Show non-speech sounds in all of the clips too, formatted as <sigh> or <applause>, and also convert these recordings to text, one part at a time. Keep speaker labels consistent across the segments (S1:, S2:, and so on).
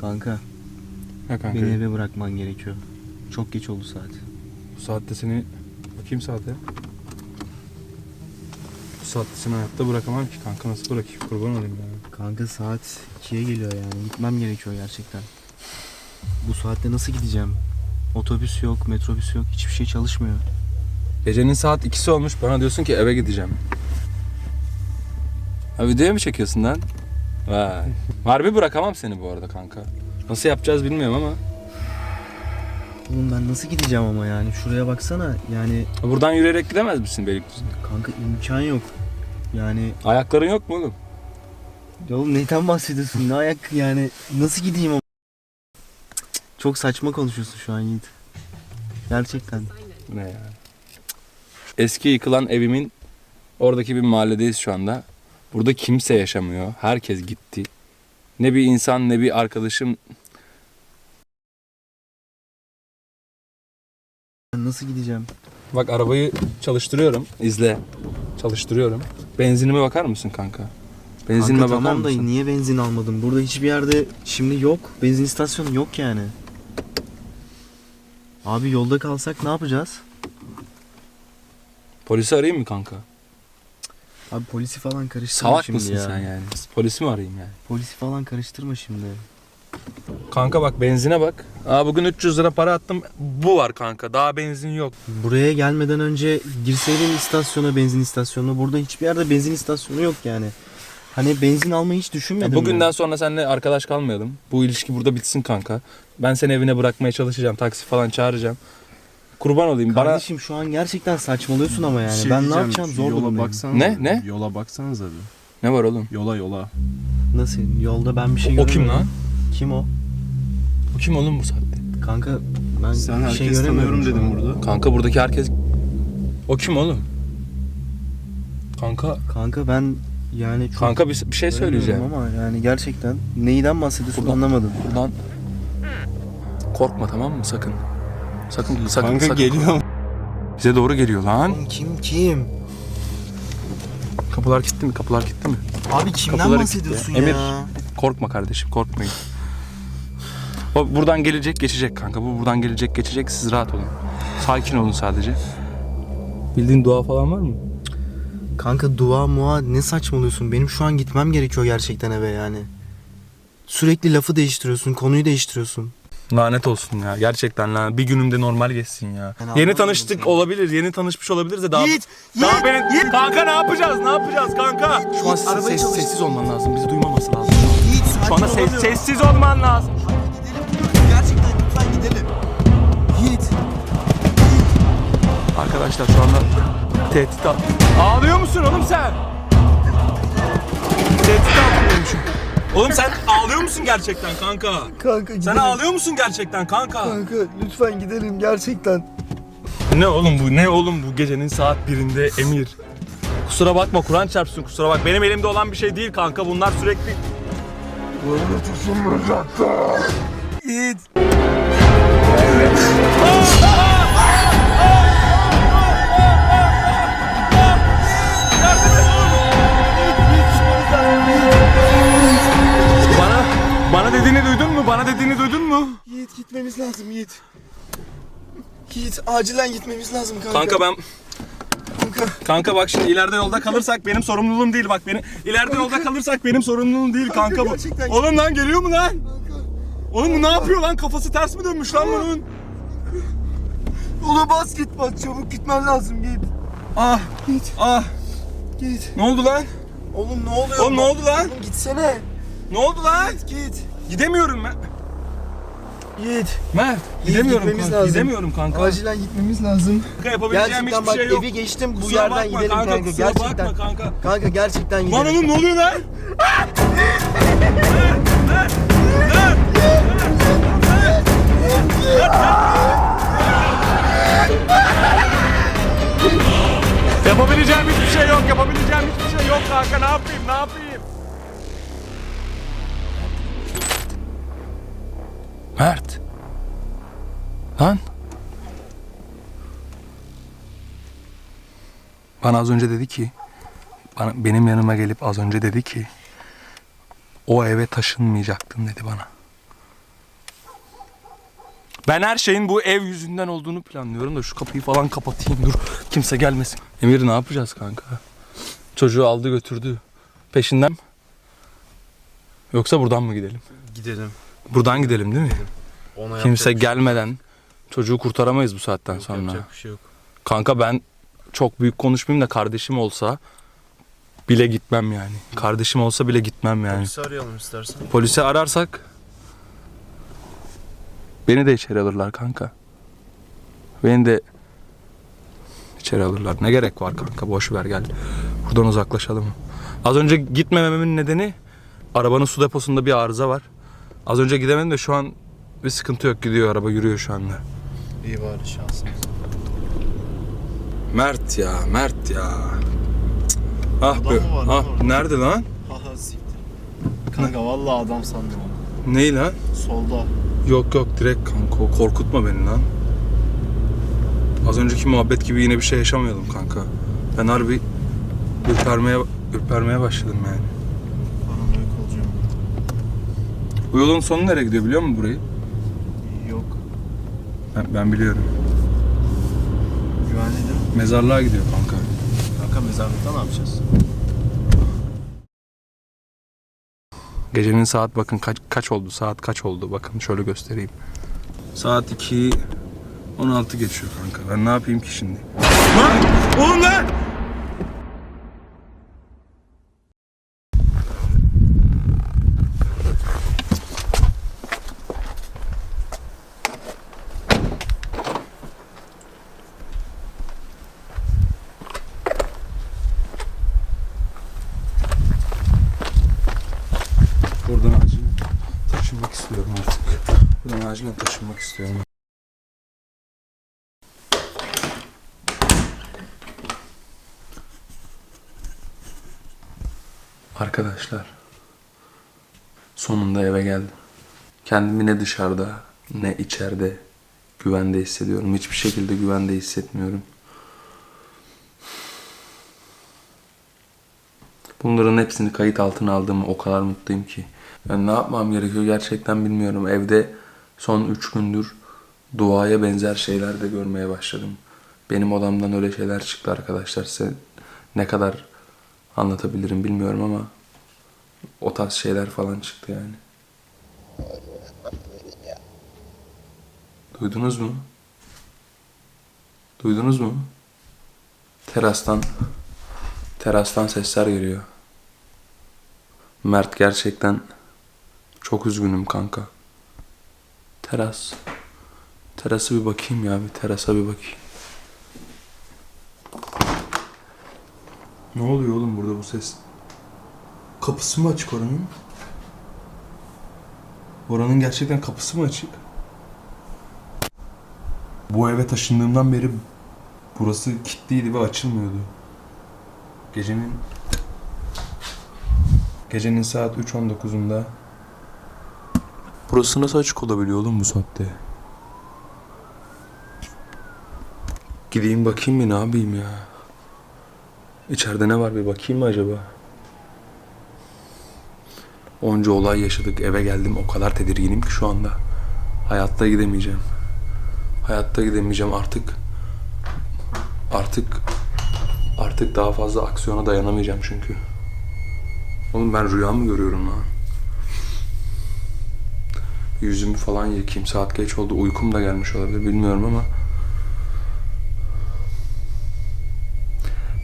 S1: Kanka
S2: Ha kanka.
S1: beni eve bırakman gerekiyor. Çok geç oldu saat.
S2: Bu saatte seni... Bakayım saate. Bu saatte seni hayatta bırakamam ki kanka. Nasıl bırakayım? Kurban olayım ya.
S1: Kanka saat 2'ye geliyor yani. Gitmem gerekiyor gerçekten. Bu saatte nasıl gideceğim? Otobüs yok, metrobüs yok, hiçbir şey çalışmıyor.
S2: Gecenin saat ikisi olmuş. Bana diyorsun ki eve gideceğim. Ha videoya mı çekiyorsun lan? Vay. Harbi bırakamam seni bu arada kanka. Nasıl yapacağız bilmiyorum ama.
S1: Oğlum ben nasıl gideceğim ama yani? Şuraya baksana. Yani
S2: Buradan yürüyerek gidemez misin Beylikdüzü'ne?
S1: kanka imkan yok. Yani
S2: Ayakların yok mu oğlum?
S1: ya oğlum neyden bahsediyorsun? Ne ayak yani? Nasıl gideyim ama? Çok saçma konuşuyorsun şu an Yiğit. Gerçekten.
S2: Ne ya? Eski yıkılan evimin oradaki bir mahalledeyiz şu anda. Burada kimse yaşamıyor. Herkes gitti. Ne bir insan ne bir arkadaşım.
S1: Nasıl gideceğim?
S2: Bak arabayı çalıştırıyorum. İzle. Çalıştırıyorum. Benzinime bakar mısın kanka? Benzinime
S1: Kanka
S2: bakar
S1: tamam da
S2: mısın?
S1: niye benzin almadım? Burada hiçbir yerde şimdi yok. Benzin istasyonu yok yani. Abi yolda kalsak ne yapacağız?
S2: Polisi arayayım mı kanka?
S1: Abi polisi falan karıştırma
S2: Salak
S1: şimdi
S2: mısın
S1: ya.
S2: sen yani? Polisi mi arayayım yani?
S1: Polisi falan karıştırma şimdi.
S2: Kanka bak benzine bak. Aa bugün 300 lira para attım. Bu var kanka. Daha benzin yok.
S1: Buraya gelmeden önce girseydin istasyona, benzin istasyonuna. Burada hiçbir yerde benzin istasyonu yok yani. Hani benzin almayı hiç düşünmedin mi?
S2: Bugünden sonra seninle arkadaş kalmayalım. Bu ilişki burada bitsin kanka. Ben seni evine bırakmaya çalışacağım. Taksi falan çağıracağım. Kurban olayım.
S1: Kardeşim şu an gerçekten saçmalıyorsun ama yani.
S3: Şey
S1: ben ne
S3: diyeceğim,
S1: yapacağım zor
S3: yola
S1: durumdayım.
S3: baksanıza.
S2: Ne? Ne?
S3: Yola baksanıza bir.
S2: Bana... Ne var oğlum?
S3: Yola yola.
S1: Nasıl? Yolda ben bir şey
S2: O kim
S1: göremiyorum.
S2: lan?
S1: Kim o?
S2: O kim oğlum bu saatte?
S1: Kanka ben
S3: Sen
S1: bir
S3: herkes
S1: şey göremiyorum
S3: tanıyorum
S1: şu
S3: dedim burada.
S2: Kanka buradaki herkes... O kim oğlum? Kanka,
S1: Kanka ben yani çok
S2: kanka bir, bir şey söyleyeceğim.
S1: göremiyorum ama yani gerçekten neyden bahsediyorsun
S2: Buradan-
S1: anlamadım.
S2: Buradan korkma tamam mı sakın. Sakın sakın
S3: Kanka
S2: sakın.
S3: geliyor.
S2: Bize doğru geliyor lan.
S1: Kim kim?
S2: Kapılar kilitli mi? Kapılar kilitli mi?
S1: Abi kimden
S2: Kapıları
S1: bahsediyorsun
S2: kilitli.
S1: ya?
S2: Emir. Korkma kardeşim korkmayın. O buradan gelecek geçecek kanka. Bu buradan gelecek geçecek. Siz rahat olun. Sakin olun sadece. Bildiğin dua falan var mı?
S1: Kanka dua mua ne saçmalıyorsun? Benim şu an gitmem gerekiyor gerçekten eve yani. Sürekli lafı değiştiriyorsun, konuyu değiştiriyorsun.
S2: Lanet olsun ya. Gerçekten lanet. Bir günümde normal geçsin ya.
S1: Ben
S2: yeni tanıştık olabilir. Yeni tanışmış olabiliriz de daha...
S1: Yiğit!
S2: Daha
S1: Yiğit!
S2: benim... Kanka ne yapacağız? Ne yapacağız kanka? Şu an
S1: Arabayı
S2: ses,
S1: çalıştır.
S2: sessiz olman lazım. Bizi duymaması lazım.
S1: Yiğit
S2: Şu anda ses, sessiz olman lazım.
S1: Gerçekten lütfen gidelim. Yiğit.
S2: Arkadaşlar şu anda tehdit al. Ağlıyor musun oğlum sen? Tehdit altındaymışım. Oğlum sen ağlıyor musun gerçekten kanka?
S1: Kanka gidelim.
S2: Sen ağlıyor musun gerçekten kanka?
S1: Kanka lütfen gidelim gerçekten.
S2: Ne oğlum bu? Ne oğlum bu gecenin saat birinde Emir? Kusura bakma Kur'an çarpsın kusura bak. Benim elimde olan bir şey değil kanka. Bunlar sürekli...
S1: Yiğit.
S2: Bana, dediğini duydun mu? Bana dediğini duydun mu?
S1: Yiğit gitmemiz lazım Yiğit. Yiğit acilen gitmemiz lazım kanka.
S2: Kanka ben...
S1: Kanka.
S2: Kanka bak şimdi ileride yolda kalırsak benim sorumluluğum değil bak beni ileride yolda kalırsak benim sorumluluğum değil kanka bu.
S1: gerçekten-
S2: Oğlum lan geliyor mu lan? Oğlum bu ne yapıyor lan? Kafası ters mi dönmüş lan bunun?
S1: Yola bas git bas çabuk gitmen lazım Yiğit.
S2: Ah
S1: Git.
S2: ah
S1: Git.
S2: ne oldu lan?
S1: Oğlum ne oluyor?
S2: Oğlum ne oldu lan?
S1: Oğlum gitsene.
S2: Ne oldu lan?
S1: Git.
S2: Gidemiyorum ben.
S1: Git.
S2: Mert gidemiyorum
S1: gitmemiz
S2: kanka.
S1: lazım.
S2: Gidemiyorum kanka.
S1: Acilen gitmemiz lazım.
S2: Kanka yapabileceğim
S1: Gerçekten
S2: hiçbir
S1: bak
S2: şey yok.
S1: evi geçtim bu
S2: Kusura
S1: yerden
S2: bakma
S1: gidelim kanka,
S2: kusura
S1: gerçekten.
S2: bakma kanka.
S1: Kanka gerçekten gidelim.
S2: Lan oğlum ne oluyor lan? <laughs> Lan. Bana az önce dedi ki bana, benim yanıma gelip az önce dedi ki o eve taşınmayacaktın dedi bana. Ben her şeyin bu ev yüzünden olduğunu planlıyorum da şu kapıyı falan kapatayım dur. Kimse gelmesin. Emir ne yapacağız kanka? Çocuğu aldı götürdü. Peşinden? Yoksa buradan mı gidelim?
S1: Gidelim.
S2: Buradan gidelim değil mi?
S1: Ona
S2: Kimse gelmeden çocuğu kurtaramayız bu saatten sonra.
S1: Yapacak bir şey yok.
S2: Kanka ben çok büyük konuşmayayım da kardeşim olsa bile gitmem yani. Kardeşim olsa bile gitmem yani.
S1: Polisi arayalım istersen.
S2: Polise ararsak beni de içeri alırlar kanka. Beni de içeri alırlar. Ne gerek var kanka boş ver gel. Buradan uzaklaşalım. Az önce gitmememin nedeni arabanın su deposunda bir arıza var. Az önce gidemedim de şu an bir sıkıntı yok gidiyor araba yürüyor şu anda.
S1: İyi bari şansımız.
S2: Mert ya Mert ya. Cık. Ah
S1: Adam
S2: be.
S1: mı var lan
S2: Ah,
S1: orada?
S2: nerede lan?
S1: Haha siktir. Kanka vallahi adam sandım onu.
S2: Ney lan?
S1: Solda.
S2: Yok yok direkt kanka korkutma beni lan. Az önceki muhabbet gibi yine bir şey yaşamayalım kanka. Ben harbi ürpermeye, ürpermeye başladım yani.
S1: Paranoyak olacağım.
S2: Bu yolun sonu nereye gidiyor biliyor musun burayı? Ben, ben biliyorum.
S1: Güvenli değil mi?
S2: Mezarlığa gidiyor kanka.
S1: Kanka mezarlıkta ne yapacağız?
S2: Gecenin saat bakın kaç, kaç oldu saat kaç oldu bakın şöyle göstereyim. Saat 2 16 geçiyor kanka. Ben ne yapayım ki şimdi? Lan! Oğlum lan! Buradan acilen taşınmak istiyorum artık. Buradan acilen taşınmak istiyorum. Arkadaşlar sonunda eve geldim. Kendimi ne dışarıda ne içeride güvende hissediyorum. Hiçbir şekilde güvende hissetmiyorum. Bunların hepsini kayıt altına aldığıma o kadar mutluyum ki. Ben ne yapmam gerekiyor gerçekten bilmiyorum. Evde son 3 gündür duaya benzer şeyler de görmeye başladım. Benim odamdan öyle şeyler çıktı arkadaşlar. Size ne kadar anlatabilirim bilmiyorum ama o tarz şeyler falan çıktı yani. Duydunuz mu? Duydunuz mu? Terastan terastan sesler geliyor. Mert gerçekten çok üzgünüm kanka. Teras. Terasa bir bakayım ya bir terasa bir bakayım. Ne oluyor oğlum burada bu ses? Kapısı mı açık oranın? Oranın gerçekten kapısı mı açık? Bu eve taşındığımdan beri burası kilitliydi ve açılmıyordu. Gecenin Gecenin saat 3.19'unda Burası nasıl açık olabiliyor oğlum bu saatte? Gideyim bakayım mı ne yapayım ya? İçeride ne var bir bakayım mı acaba? Onca olay yaşadık eve geldim o kadar tedirginim ki şu anda. Hayatta gidemeyeceğim. Hayatta gidemeyeceğim artık. Artık artık daha fazla aksiyona dayanamayacağım çünkü. Oğlum ben rüya mı görüyorum lan? Yüzümü falan yıkayayım. Saat geç oldu. Uykum da gelmiş olabilir. Bilmiyorum ama.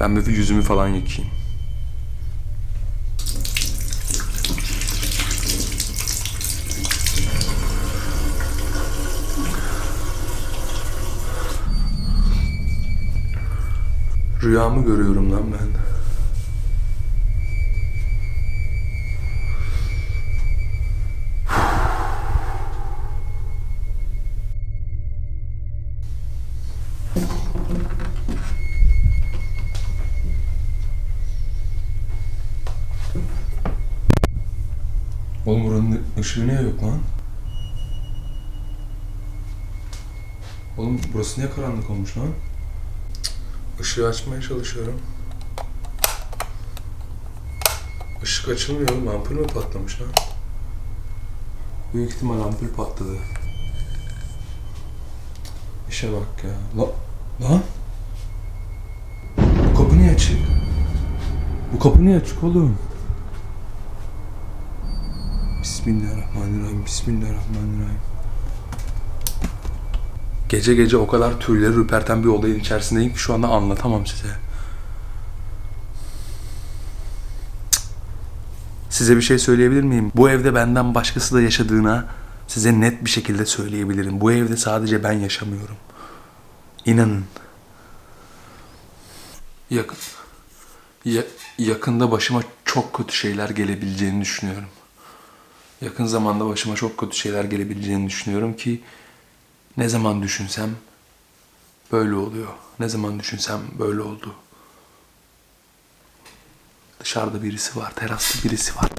S2: Ben bir yüzümü falan yıkayayım. Rüyamı görüyorum lan ben. Oğlum buranın ışığı niye yok lan? Oğlum burası niye karanlık olmuş lan? Işığı açmaya çalışıyorum. Işık açılmıyor oğlum. Ampul mü patlamış lan? Büyük ihtimal ampul patladı. işe bak ya. La, lan? Bu kapı niye açık? Bu kapı niye açık oğlum? Bismillahirrahmanirrahim. Bismillahirrahmanirrahim. Gece gece o kadar tüyleri ürperten bir olayın içerisindeyim ki şu anda anlatamam size. Size bir şey söyleyebilir miyim? Bu evde benden başkası da yaşadığına size net bir şekilde söyleyebilirim. Bu evde sadece ben yaşamıyorum. İnanın. Yakın. Ya- yakında başıma çok kötü şeyler gelebileceğini düşünüyorum. Yakın zamanda başıma çok kötü şeyler gelebileceğini düşünüyorum ki ne zaman düşünsem böyle oluyor. Ne zaman düşünsem böyle oldu. Dışarıda birisi var, terasta birisi var.